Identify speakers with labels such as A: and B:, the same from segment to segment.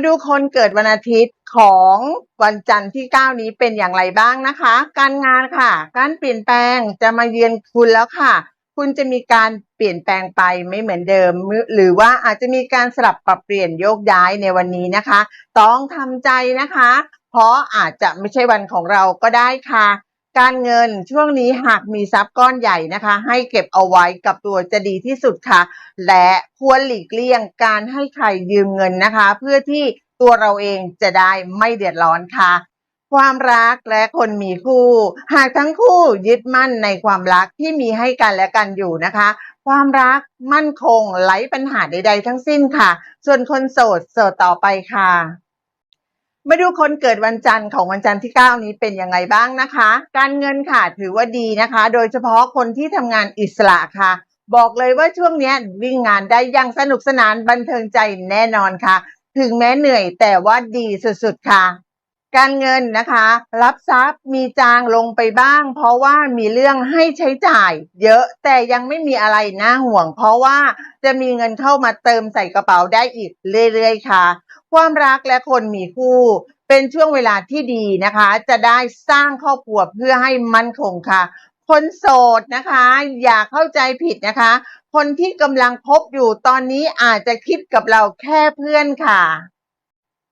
A: มาดูคนเกิดวันอาทิตย์ของวันจันทร์ที่ 9 นี้เป็นอย่างไรบ้างนะคะ การงานค่ะ การเปลี่ยนแปลงจะมาเยือนคุณแล้วค่ะ คุณจะมีการเปลี่ยนแปลงไปไม่เหมือนเดิม หรือว่าอาจจะมีการสลับปรับเปลี่ยนโยกย้ายในวันนี้นะคะ ต้องทำใจนะคะ เพราะอาจจะไม่ใช่วันของเราก็ได้ค่ะ การเงินช่วงนี้หากมีทรัพย์ก้อนใหญ่นะคะ ให้เก็บเอาไว้กับตัวจะดีที่สุดค่ะ และควรหลีกเลี่ยงการให้ใครยืมเงินนะคะ เพื่อที่ตัวเราเองจะได้ไม่เดือดร้อนค่ะ ความรักและคนมีคู่ หากทั้งคู่ยึดมั่นในความรักที่มีให้กันและกันอยู่นะคะ ความรักมั่นคงไร้ปัญหาใด ๆ ทั้งสิ้นค่ะ ส่วนคนโสดโสดต่อไปค่ะ มาดูคนเกิดวันจันทร์ของวันจันทร์ที่ 9 นี้เป็นยังไงบ้างนะคะ การเงินค่ะถือว่าดีนะคะ โดยเฉพาะคนที่ทำงานอิสระค่ะ บอกเลยว่าช่วงนี้วิ่งงานได้อย่างสนุกสนานบันเทิงใจแน่นอนค่ะ ถึงแม้เหนื่อยแต่ว่าดีสุดๆค่ะ การเงินนะคะ รับทรัพย์มีจางลงไปบ้าง เพราะว่ามีเรื่องให้ใช้จ่าย เยอะแต่ยังไม่มีอะไรน่าห่วง เพราะว่าจะมีเงินเข้ามาเติมใส่กระเป๋าได้อีกเรื่อยๆค่ะ ความรักและคนมีคู่ เป็นช่วงเวลาที่ดีนะคะ จะได้สร้างครอบครัวเพื่อให้มั่นคงค่ะ คนโสดนะคะ อย่าเข้าใจผิดนะคะ คนที่กำลังพบอยู่ตอนนี้อาจจะคิดกับเราแค่เพื่อนค่ะ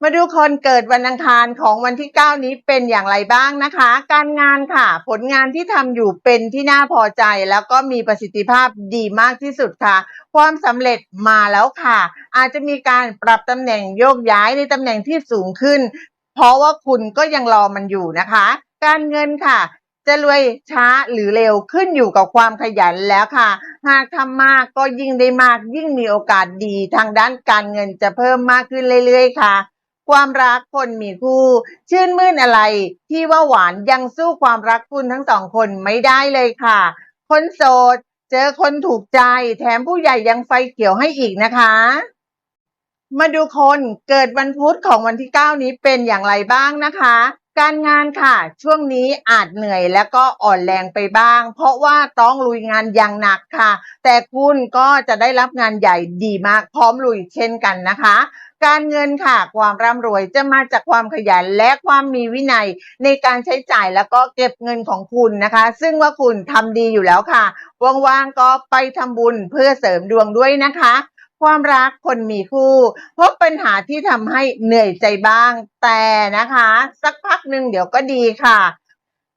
A: มาดูคนเกิดวันอังคารของวันที่ 9 นี้เป็นอย่างไรบ้างนะคะ การงานค่ะ ผลงานที่ทำอยู่เป็นที่น่าพอใจ แล้วก็มีประสิทธิภาพดีมากที่สุดค่ะ ความสำเร็จมาแล้วค่ะ อาจจะมีการปรับตำแหน่งโยกย้ายในตำแหน่งที่สูงขึ้น เพราะว่าคุณก็ยังรอมันอยู่นะคะ การเงินค่ะจะรวยช้าหรือเร็วขึ้นอยู่กับความขยันแล้วค่ะ หากทำมากก็ยิ่งได้มากยิ่งมีโอกาสดีทางด้านการเงินจะเพิ่มมากขึ้นเรื่อยๆค่ะ ความรักคนมีคู่ ชื่นมื่นอะไร ที่ว่าหวานยังสู้ความรักคุณทั้งสองคนไม่ได้เลยค่ะ คนโสด เจอคนถูกใจแถมผู้ใหญ่ยังไฟเขียวให้อีกนะคะ มาดูคนเกิดวันพุธของวันที่ 9 นี้เป็นอย่างไรบ้างนะคะ การงานค่ะ ช่วงนี้อาจเหนื่อยแล้วก็อ่อนแรงไปบ้าง เพราะว่าต้องลุยงานอย่างหนักค่ะ แต่คุณก็จะได้รับงานใหญ่ดีมากพร้อมลุยเช่นกันนะคะ การเงินค่ะ ความร่ำรวยจะมาจากความขยันและความมีวินัยในการใช้จ่ายแล้วก็เก็บเงินของคุณนะคะ ซึ่งว่าคุณทำดีอยู่แล้วค่ะว่างๆก็ไปทำบุญเพื่อเสริมดวงด้วยนะคะ ความรักคนมีคู่พบปัญหาที่ทำให้เหนื่อยใจบ้าง แต่นะคะ สักพักหนึ่งเดี๋ยวก็ดีค่ะ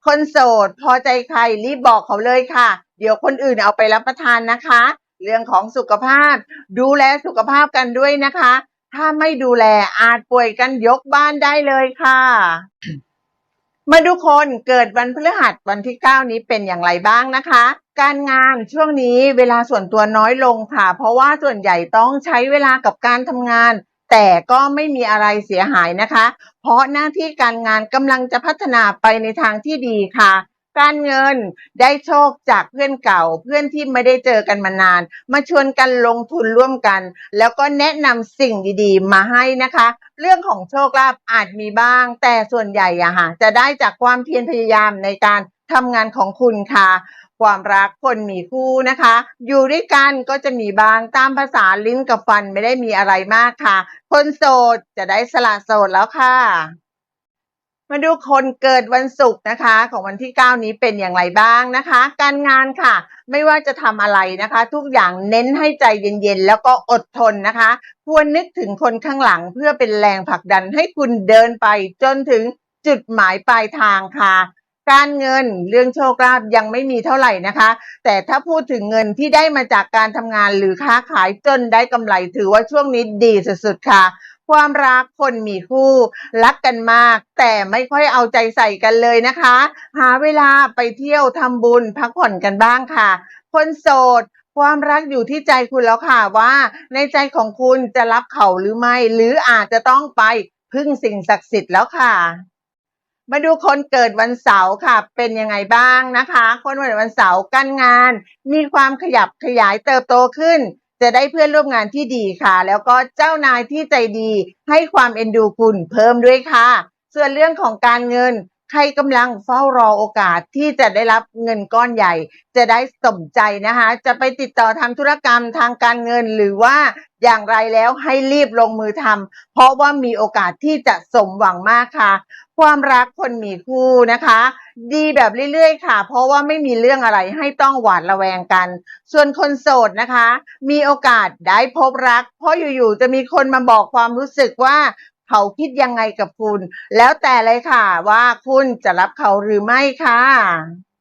A: คนโสดพอใจใครรีบบอกเขาเลยค่ะ เดี๋ยวคนอื่นเอาไปรับประทานนะคะ เรื่องของสุขภาพ ดูแลสุขภาพกันด้วยนะคะ ถ้าไม่ดูแลอาจป่วยกันยกบ้านได้เลยค่ะ มาดูคนเกิดวันพฤหัสวันที่ 9 นี้เป็นอย่างไรบ้างนะคะ การงานช่วงนี้เวลาส่วนตัวน้อยลงค่ะ เพราะว่าส่วนใหญ่ต้องใช้เวลากับการทำงาน แต่ก็ไม่มีอะไรเสียหายนะคะ เพราะหน้าที่การงานกำลังจะพัฒนาไปในทางที่ดีค่ะ การเงินได้โชคจากเพื่อนเก่า เพื่อนที่ไม่ได้เจอกันมานาน มาชวนกันลงทุนร่วมกัน แล้วก็แนะนำสิ่งดีๆ มาให้นะคะ เรื่องของโชคลาภอาจมีบ้าง แต่ส่วนใหญ่อะค่ะจะได้จากความเพียรพยายามในการทำงานของคุณค่ะ ความรักคนมีคู่นะคะ อยู่ด้วยกันก็จะมีบางตามภาษาลิ้นกับฟันไม่ได้มีอะไรมากค่ะ คนโสดจะได้สละโสดแล้วค่ะมาดูคนเกิดวันศุกร์นะคะ ของวันที่ 9 นี้เป็นอย่างไรบ้างนะคะ การงานค่ะ ไม่ว่าจะทำอะไรนะคะ ทุกอย่างเน้นให้ใจเย็นๆ แล้วก็อดทนนะคะ ควรนึกถึงคนข้างหลังเพื่อเป็นแรงผลักดันให้คุณเดินไปจนถึงจุดหมายปลายทางค่ะ การเงินเรื่องโชคลาภยังไม่มีเท่าไหร่นะคะ แต่ถ้าพูดถึงเงินที่ได้มาจากการทำงานหรือค้าขายจนได้กำไรถือว่าช่วงนี้ดีสุดๆค่ะความรักคนมีคู่ รักกันมาก แต่ไม่ค่อยเอาใจใส่กันเลยนะคะ หาเวลาไปเที่ยวทำบุญพักผ่อนกันบ้างค่ะ คนโสด ความรักอยู่ที่ใจคุณแล้วค่ะว่า ในใจของคุณจะรับเขาหรือไม่ หรืออาจจะต้องไปพึ่งสิ่งศักดิ์สิทธิ์แล้วค่ะ มาดูคนเกิดวันเสาร์ค่ะ เป็นยังไงบ้างนะคะ คนเกิดวันเสาร์การงาน มีความขยับขยายเติบโตขึ้น จะได้เพื่อนร่วมงานที่ดีค่ะ แล้วก็เจ้านายที่ใจดี ให้ความเอ็นดูคุณเพิ่มด้วยค่ะ ส่วนเรื่องของการเงิน ใครกำลังเฝ้ารอโอกาสที่จะได้รับเงินก้อนใหญ่ จะได้สมใจนะคะ จะไปติดต่อทำธุรกรรมทางการเงินหรือว่าอย่างไรแล้วให้รีบลงมือทำเพราะว่ามีโอกาสที่จะสมหวังมากค่ะ ความรักคนมีคู่นะคะ ดีแบบเรื่อยๆค่ะ เพราะว่าไม่มีเรื่องอะไรให้ต้องหวาดระแวงกัน ส่วนคนโสดนะคะ มีโอกาสได้พบรัก เพราะอยู่ๆจะมีคนมาบอกความรู้สึกว่า เขาคิดยังไงกับคุณ แล้วแต่เลยค่ะว่าคุณจะรับเขาหรือไม่ค่ะ